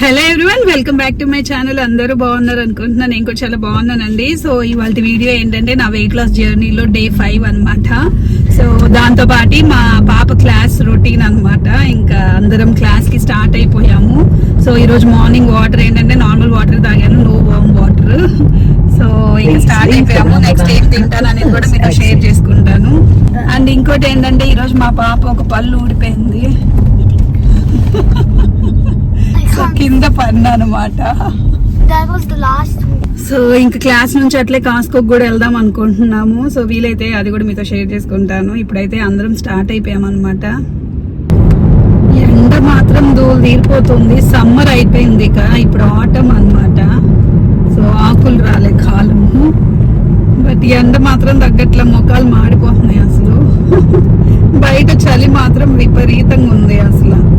Hello everyone welcome back to my channel అందరూ బాగున్నారు అనుకుంటున్నాను. నేను కూడా చాలా బాగున్నానండి. సో ఇవాళ వీడియో ఏంటంటే నా వెయిట్ లాస్ జర్నీలో డే ఫైవ్ అన్నమాట. సో దాంతో పాటు మా పాప క్లాస్ రొటీన్ అన్నమాట. ఇంకా అందరం క్లాస్కి స్టార్ట్ అయిపోయాము. సో ఈ రోజు మార్నింగ్ వాటర్ ఏంటంటే నార్మల్ వాటర్ తాగాను. నో వామ్ వాటర్ సో ఇంకా స్టార్ట్ అయిపోయాము. నెక్స్ట్ ఏం తింటాను అనేది కూడా మీతో షేర్ చేసుకుంటాను. అండ్ ఇంకోటి ఏంటంటే ఈ రోజు మా పాప ఒక పళ్ళు ఊడిపోయింది. సో కింద పడినా అనమాట. సో ఇంకా క్లాస్ నుంచి అట్లే కాస్కోకి కూడా వెళ్దాం అనుకుంటున్నాము. సో వీలైతే అది కూడా మీతో షేర్ చేసుకుంటాను. ఇప్పుడైతే అందరం స్టార్ట్ అయిపోయాం అనమాట ఎండ మాత్రం దూలు తీరిపోతుంది. సమ్మర్ అయిపోయింది ఇక. ఇప్పుడు ఆటం అన్నమాట. సో ఆకులు రాలే కాలము. బట్ ఎండ మాత్రం తగ్గట్ల మొక్కలు మాడిపోతున్నాయి అసలు. బయట చలి మాత్రం విపరీతంగా ఉంది అసలు.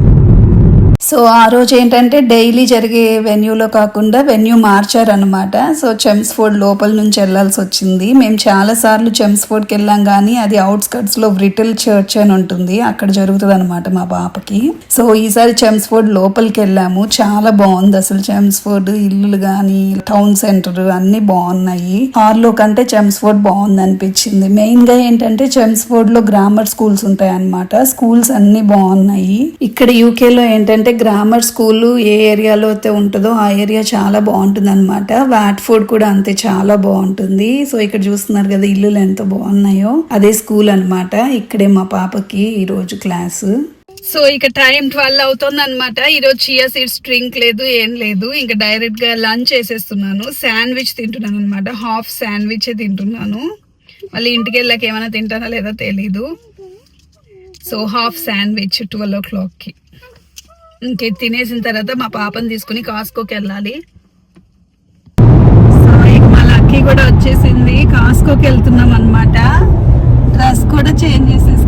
సో ఆ రోజు ఏంటంటే డైలీ జరిగే వెన్యూలో కాకుండా వెన్యూ మార్చారనమాట సో చెమ్స్ఫోర్డ్ లోపల నుంచి వెళ్ళాల్సి వచ్చింది. మేము చాలా సార్లు చెమ్స్ఫోర్డ్కి వెళ్ళాం కానీ అది అవుట్స్కట్స్లో బ్రిటిల్ చర్చ్ అని ఉంటుంది. అక్కడ జరుగుతుంది అనమాట మా పాపకి సో ఈసారి చెమ్స్ఫోర్డ్ లోపలికి వెళ్ళాము. చాలా బాగుంది అసలు చెమ్స్ఫోర్డ్ ఇల్లులు కానీ టౌన్ సెంటర్ అన్ని బాగున్నాయి. హార్లో కంటే చెమ్స్ఫోర్డ్ బాగుంది అనిపించింది. మెయిన్గా ఏంటంటే చెమ్స్ఫోర్డ్లో గ్రామర్ స్కూల్స్ ఉంటాయి అన్నమాట స్కూల్స్ అన్ని బాగున్నాయి. ఇక్కడ యూకేలో ఏంటంటే గ్రామర్ స్కూల్ ఏ ఏరియాలో అయితే ఉంటుందో ఆ ఏరియా చాలా బాగుంటుంది అనమాట వాట్ ఫుడ్ కూడా అంతే చాలా బాగుంటుంది. సో ఇక్కడ చూస్తున్నారు కదా ఇల్లులు ఎంత బాగున్నాయో. అదే స్కూల్ అన్నమాట. ఇక్కడే మా పాపకి ఈ రోజు క్లాసు సో ఇక టైం ట్వెల్వ్ అవుతుంది అనమాట ఈరోజు చియా సీడ్స్ డ్రింక్ లేదు ఏం లేదు. ఇంకా డైరెక్ట్గా లంచ్ చేసేస్తున్నాను. శాండ్విచ్ తింటున్నాను అనమాట హాఫ్ శాండ్విచ్ తింటున్నాను. మళ్ళీ ఇంటికి వెళ్ళాక ఏమైనా తింటానా లేదా తెలీదు. సో హాఫ్ శాండ్విచ్ ట్వెల్వ్ ఓ క్లాక్కి ఇంకే తినేసిన తర్వాత మా పాపని తీసుకుని కాస్కోకి వెళ్ళాలి. సో మా లక్కీ కూడా వచ్చేసింది. కాస్కోకి వెళ్తున్నాం అనమాట డ్రెస్ కూడా చేంజ్ చేసేసి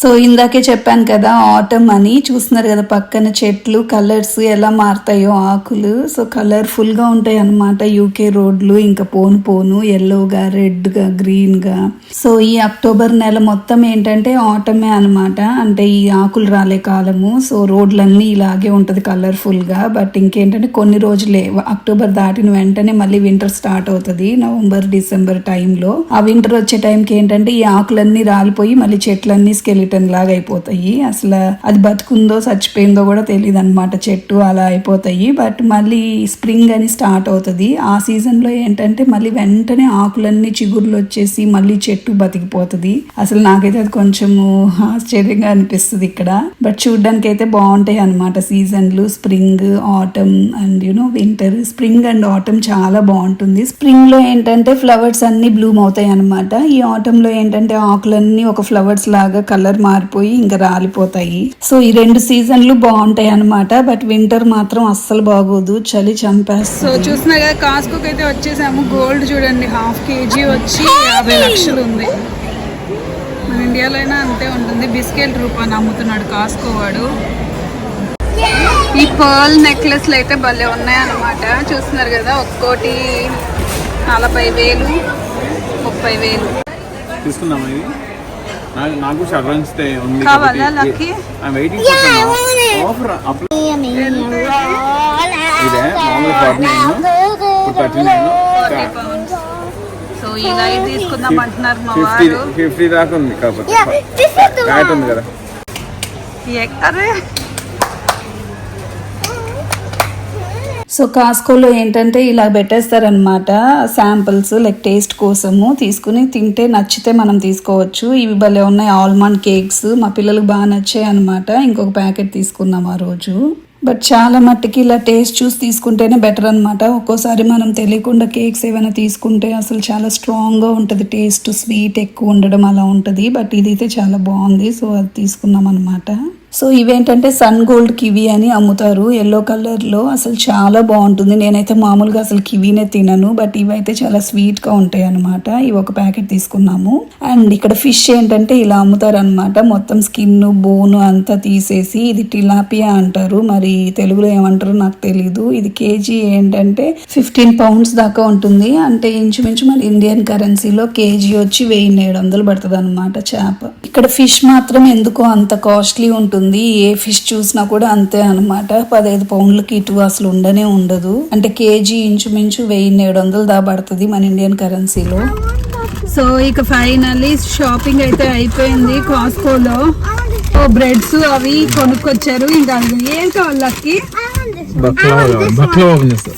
సో ఇందాకే చెప్పాను కదా ఆటమ్ అని చూస్తున్నారు కదా పక్కన చెట్లు కలర్స్ ఎలా మారుతాయో ఆకులు. సో కలర్ఫుల్గా ఉంటాయి అన్నమాట. యూకే రోడ్లు ఇంకా పోను పోను ఎల్లోగా రెడ్గా గ్రీన్గా సో ఈ అక్టోబర్ నెల మొత్తం ఏంటంటే ఆటమే అన్నమాట. అంటే ఈ ఆకులు రాలే కాలము. సో రోడ్లన్నీ ఇలాగే ఉంటది కలర్ఫుల్గా బట్ ఇంకేంటంటే కొన్ని రోజులే అక్టోబర్ దాటిన వెంటనే మళ్ళీ వింటర్ స్టార్ట్ అవుతుంది నవంబర్ డిసెంబర్ టైంలో. ఆ వింటర్ వచ్చే టైంకి ఏంటంటే ఈ ఆకులన్నీ రాలిపోయి మళ్ళీ చెట్లన్నీ స్కెలిటన్ లాగా అయిపోతాయి. అసలు అది బతుకుందో చచ్చిపోయిందో కూడా తెలియదు అనమాట చెట్టు అలా అయిపోతాయి. బట్ మళ్ళీ స్ప్రింగ్ అని స్టార్ట్ అవుతుంది. ఆ సీజన్లో ఏంటంటే మళ్ళీ వెంటనే ఆకులన్నీ చిగుర్లు వచ్చేసి మళ్ళీ చెట్టు బతికిపోతుంది. అసలు నాకైతే అది కొంచెము ఆశ్చర్యంగా అనిపిస్తుంది ఇక్కడ. బట్ చూడడానికి అయితే బాగుంటాయి అనమాట సీజన్లు. Spring autumn and you know winter spring and autumn చాలా బాగుంటుంది. స్ప్రింగ్లో ఏంటంటే ఫ్లవర్స్ అన్ని బ్లూమ్ అవుతాయి అనమాట ఈ ఆటమ్లో ఏంటంటే ఆకులన్నీ ఒక ఫ్లవర్స్ లాగా కలర్ మారిపోయి ఇంకా రాలిపోతాయి. సో ఈ రెండు సీజన్లు బాగుంటాయి అనమాట బట్ వింటర్ మాత్రం అస్సలు బాగోదు. చలి చంపేస్తుంది. సో చూస్తున్నా కదా కాస్కోకి అయితే వచ్చేసాము. గోల్డ్ చూడండి హాఫ్ కేజీ వచ్చి యాభై లక్షలు ఉంది. మన ఇండియాలో అయినా అంతే ఉంటుంది. బిస్కెట్ రూపాయలు అమ్ముతున్నాడు కాస్కో వాడు. ఈ పర్ల్ నెక్లెస్లు అయితే భలే ఉన్నాయన్నమాట. చూస్తున్నారు కదా ఒక్కోటి నలభై వేలు ముప్పై వేలు. ఇది? నాకు డే ఉంది కావాలా లక్కీ వెయిటింగ్ ఆఫర్ అప్పుడు ఇదే మామూలు ఫార్టీ నైన్. ఇప్పుడు థర్టీ నైన్. సో ఈ లైట్ తీసుకుందాం అంటున్నారు మా ఫిఫ్టీ వారు ఫిఫ్టీ దాకా ఉంది క్యాట్ ఉంది కదా. అరే సో కాస్కోలో ఏంటంటే ఇలా పెట్టేస్తారనమాట శాంపిల్స్ లైక్ టేస్ట్ కోసము. తీసుకుని తింటే నచ్చితే మనం తీసుకోవచ్చు. ఇవి భలే ఉన్నాయి ఆల్మండ్ కేక్స్ మా పిల్లలకు బాగా నచ్చాయి అనమాట ఇంకొక ప్యాకెట్ తీసుకున్నాం ఆ రోజు. బట్ చాలా మట్టుకి ఇలా టేస్ట్ చూసి తీసుకుంటేనే బెటర్ అనమాట ఒక్కోసారి మనం తెలియకుండా కేక్స్ ఏమైనా తీసుకుంటే అసలు చాలా స్ట్రాంగ్గా ఉంటుంది. టేస్ట్ స్వీట్ ఎక్కువ ఉండడం అలా ఉంటుంది. బట్ ఇదైతే చాలా బాగుంది. సో అది తీసుకున్నాం అనమాట సో ఇవేంటంటే సన్ గోల్డ్ కివి అని అమ్ముతారు. ఎల్లో కలర్లో అసలు చాలా బాగుంటుంది. నేనైతే మామూలుగా అసలు కివీనే తినను బట్ ఇవైతే చాలా స్వీట్గా ఉంటాయి అనమాట ఇవి ఒక ప్యాకెట్ తీసుకున్నాము. అండ్ ఇక్కడ ఫిష్ ఏంటంటే ఇలా అమ్ముతారు అనమాట మొత్తం స్కిన్ బోన్ అంతా తీసేసి ఇది టిలాపియా అంటారు. మరి తెలుగులో ఏమంటారో నాకు తెలీదు. ఇది కేజీ ఏంటంటే ఫిఫ్టీన్ పౌండ్స్ దాకా ఉంటుంది. అంటే ఇంచుమించు మన ఇండియన్ కరెన్సీలో కేజీ వచ్చి వెయ్యి ఏడు వందలు పడుతుంది అనమాట చేప. ఇక్కడ ఫిష్ మాత్రం ఎందుకో అంత కాస్ట్లీ ఉంటుంది. ఉంటుంది. ఏ ఫిష్ చూసినా కూడా అంతే అన్నమాట. పదహైదు పౌండ్లకి ఇటు అసలు ఉండనే ఉండదు. అంటే కేజీ ఇంచుమించు వెయ్యి ఏడు వందలు దాబడుతుంది మన ఇండియన్ కరెన్సీలో. సో ఇక ఫైనల్లీ షాపింగ్ అయితే అయిపోయింది కాస్కోలో. ఓ బ్రెడ్స్ అవి కొనుక్కొచ్చారు. ఇంకా ఏం కావాలి లక్కి?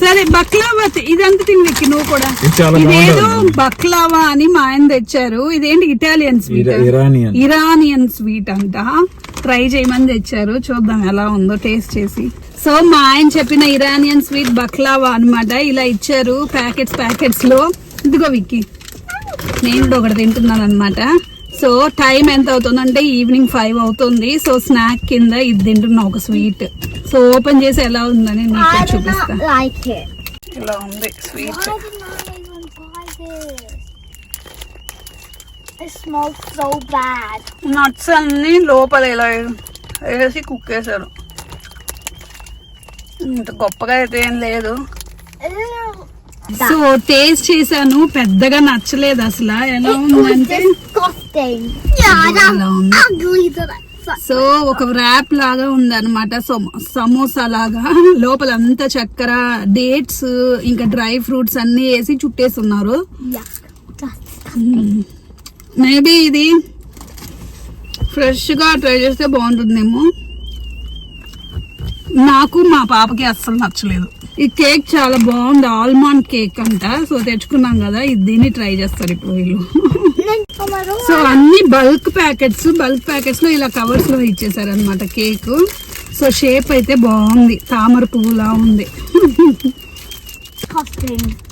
సరే బక్లావా ఇదంతా తిండికి నువ్వు కూడా. ఇదేదో. బక్లావా అని మా ఆయన తెచ్చారు. ఇదేంటి ఇటాలియన్ స్వీట్ ఇరా- ఇరానియన్. ఇరానియన్ స్వీట్ అంట. ట్రై చేయమని తెచ్చారు. చూద్దాం ఎలా ఉందో టేస్ట్ చేసి. సో మా ఆయన చెప్పిన ఇరానియన్ స్వీట్ బక్లావా అన్నమాట. ఇలా ఇచ్చారు ప్యాకెట్స్ ప్యాకెట్స్లో ఇదిగో విక్కి. నేను కూడా ఒకటి తింటున్నాను అనమాట సో టైం ఎంత అవుతుందంటే ఈవినింగ్ ఫైవ్ అవుతుంది. సో స్నాక్ కింద ఇది తింటున్నా ఒక స్వీట్. సో ఓపెన్ చేసి ఎలా ఉందని నీకు చూపిస్తా. ఇలా ఉంది స్వీట్. నట్స్ అన్ని లోపల ఇలా వేసి కుక్ చేశారు. ఇంత గొప్పగా అయితే ఏం లేదు. సో టేస్ట్ చేశాను పెద్దగా నచ్చలేదు అసలు. ఎలా ఉందంటే సో ఒక ర్యాప్ లాగా ఉందన్నమాట. సమోసా లాగా. లోపల అంతా చక్కెర డేట్స్ ఇంకా డ్రై ఫ్రూట్స్ అన్ని వేసి చుట్టేస్తున్నారు. మేబీ ఇది ఫ్రెష్గా ట్రై చేస్తే బాగుంటుందేమో. నాకు మా పాపకి అస్సలు నచ్చలేదు. ఈ కేక్ చాలా బాగుంది ఆల్మండ్ కేక్ అంట. సో తెచ్చుకున్నాం కదా ఇది దీన్ని ట్రై చేస్తారు ఇప్పుడు వీళ్ళు. సో అన్ని బల్క్ ప్యాకెట్స్ బల్క్ ప్యాకెట్స్లో ఇలా కవర్స్లో ఇచ్చేసారు అనమాట కేక్. సో షేప్ అయితే బాగుంది తామర పువ్వులా ఉంది.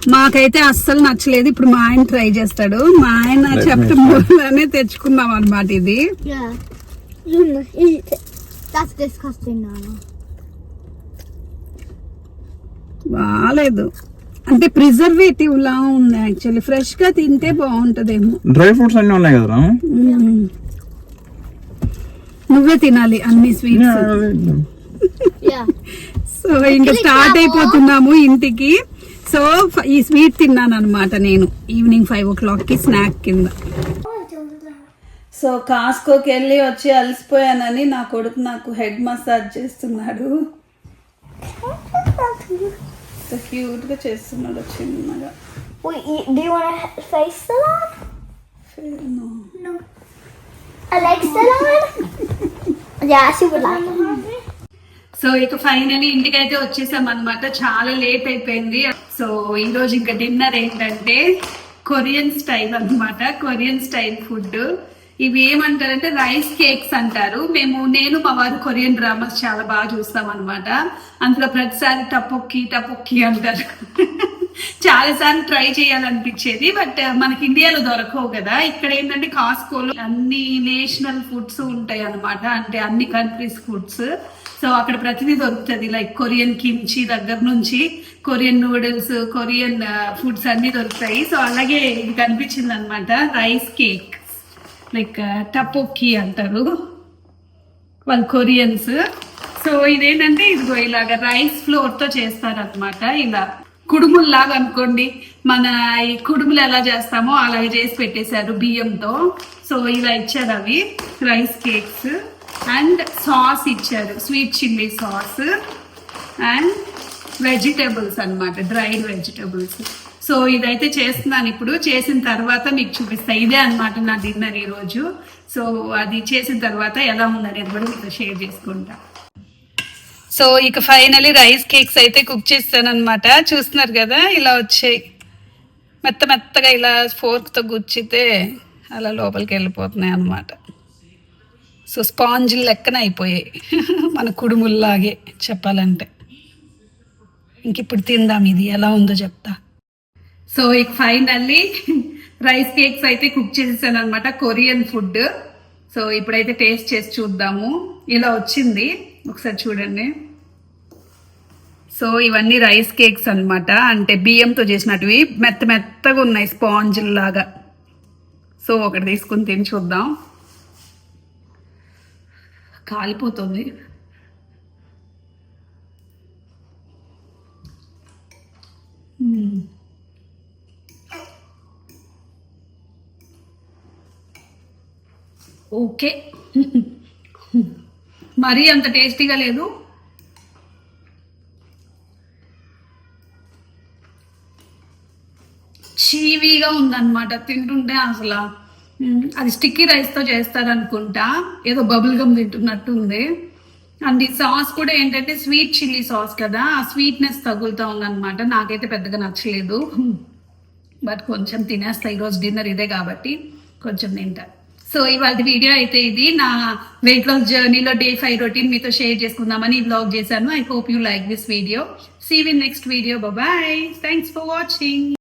మాకైతే అస్సలు నచ్చలేదు. ఇప్పుడు మా ఆయన ట్రై చేస్తాడు. మా ఆయన చెప్పడం వల్లనే తెచ్చుకున్నాం అనమాట ఇది. బాగాలేదు అంటే ప్రిజర్వేటివ్ లా ఉంది యాక్చువల్లీ ఫ్రెష్గా తింటే బాగుంటదేమో. డ్రై ఫ్రూట్స్ అన్ని ఉన్నాయి కదా. నువ్వే తినాలి అన్ని స్వీట్స్. సో ఇంకా స్టార్ట్ అయిపోతున్నాము ఇంటికి. సో ఈ స్వీట్ తిన్నాను అనమాట నేను ఈవినింగ్ ఫైవ్ ఓ క్లాక్కి స్నాక్ కింద సో కాస్కోకి వెళ్ళి వచ్చి అలసిపోయానని నా కొడుకు నాకు హెడ్ మసాజ్ చేస్తున్నాడు సో క్యూట్గా చేస్తున్నాడు చిన్నగా Wait, you- do you want a face salon? No. A leg salon? yeah, she would like it. So ఇక ఫైనలీ ఇంటికి అయితే వచ్చేసాం అనమాట చాలా లేట్ అయిపోయింది సో ఈ రోజు ఇంకా డిన్నర్ ఏంటంటే కొరియన్ స్టైల్ అన్నమాట కొరియన్ స్టైల్ ఫుడ్ ఇవి ఏమంటారంటే రైస్ కేక్స్ అంటారు. మేము నేను మా వారు కొరియన్ డ్రామాస్ చాలా బాగా చూస్తాం అనమాట అందులో ప్రతిసారి టపొక్కి టపొక్కి అంటారు. చాలాసార్లు ట్రై చేయాలనిపించేది బట్ మనకి ఇండియాలో దొరకవు కదా. ఇక్కడ ఏంటంటే కాస్కోలో అన్ని నేషనల్ ఫుడ్స్ ఉంటాయి అన్నమాట అంటే అన్ని కంట్రీస్ ఫుడ్స్. సో అక్కడ ప్రతిదీ దొరుకుతుంది. లైక్ కొరియన్ కిమ్చి దగ్గర నుంచి కొరియన్ నూడిల్స్ కొరియన్ ఫుడ్స్ అన్ని దొరుకుతాయి. సో అలాగే ఇది కనిపించింది అనమాట రైస్ కేక్ లైక్ టపోకి అంటారు. వాళ్ళు కొరియన్స్ సో ఇదేంటంటే ఇదిగో ఇలాగ రైస్ ఫ్లోర్తో చేస్తారనమాట ఇలా కుడుముల్లాగా అనుకోండి. మన ఈ కుడుములు ఎలా చేస్తామో అలాగే చేసి పెట్టేశారు బియ్యంతో. సో ఇలా ఇచ్చారు అవి రైస్ కేక్స్ అండ్ సాస్ ఇచ్చారు. Sweet chilli sauce and vegetables అన్నమాట డ్రైడ్ వెజిటేబుల్స్ సో ఇదైతే చేస్తున్నాను ఇప్పుడు. చేసిన తర్వాత మీకు చూపిస్తా. ఇదే అన్నమాట నా డిన్నర్ ఈరోజు. సో అది చేసిన తర్వాత ఎలా ఉందనేది కూడా మీతో షేర్ చేసుకుంటా. సో ఇక ఫైనలీ రైస్ కేక్స్ అయితే కుక్ చేస్తాను అనమాట చూస్తున్నారు కదా ఇలా వచ్చాయి. మెత్త మెత్తగా ఇలా ఫోర్క్తో గుచ్చితే అలా లోపలికి వెళ్ళిపోతున్నాయి అన్నమాట. సో స్పాంజ్ లెక్కన అయిపోయాయి. మన కుడుముల్లాగే చెప్పాలంటే. ఇంక ఇప్పుడు తిందాం ఇది ఎలా ఉందో చెప్తా. సో ఇక ఫైనల్లీ రైస్ కేక్స్ అయితే కుక్ చేసేసాను అనమాట కొరియన్ ఫుడ్. సో ఇప్పుడైతే టేస్ట్ చేసి చూద్దాము. ఇలా వచ్చింది. ఒకసారి చూడండి. సో ఇవన్నీ రైస్ కేక్స్ అనమాట అంటే బియ్యంతో చేసినటివి మెత్త మెత్తగా ఉన్నాయి స్పాంజ్ లాగా. సో ఒకటి తీసుకుని తిని చూద్దాం. కాలిపోతుంది. Hmm. ఓకే మరీ అంత టేస్టీగా లేదు. చీవీగా ఉందన్నమాట. తింటుంటే అసలు. అది స్టిక్కీ రైస్తో చేస్తారనుకుంటా. ఏదో బబుల్ గమ్ తింటున్నట్టు ఉంది. అండ్ ఈ సాస్ కూడా ఏంటంటే స్వీట్ చిల్లీ సాస్ కదా. ఆ స్వీట్నెస్ తగులుతా ఉందన్నమాట. నాకైతే పెద్దగా నచ్చలేదు. బట్ కొంచెం తినేస్తా. ఈరోజు డిన్నర్ ఇదే కాబట్టి కొంచెం తింటా. సో ఇవాళ వీడియో అయితే ఇది. నా వెయిట్ లాస్ జర్నీలో డే ఫైవ్ రొటీన్ మీతో షేర్ చేసుకుందామని బ్లాగ్ చేశాను. I hope you like this video see win next video bye thanks for watching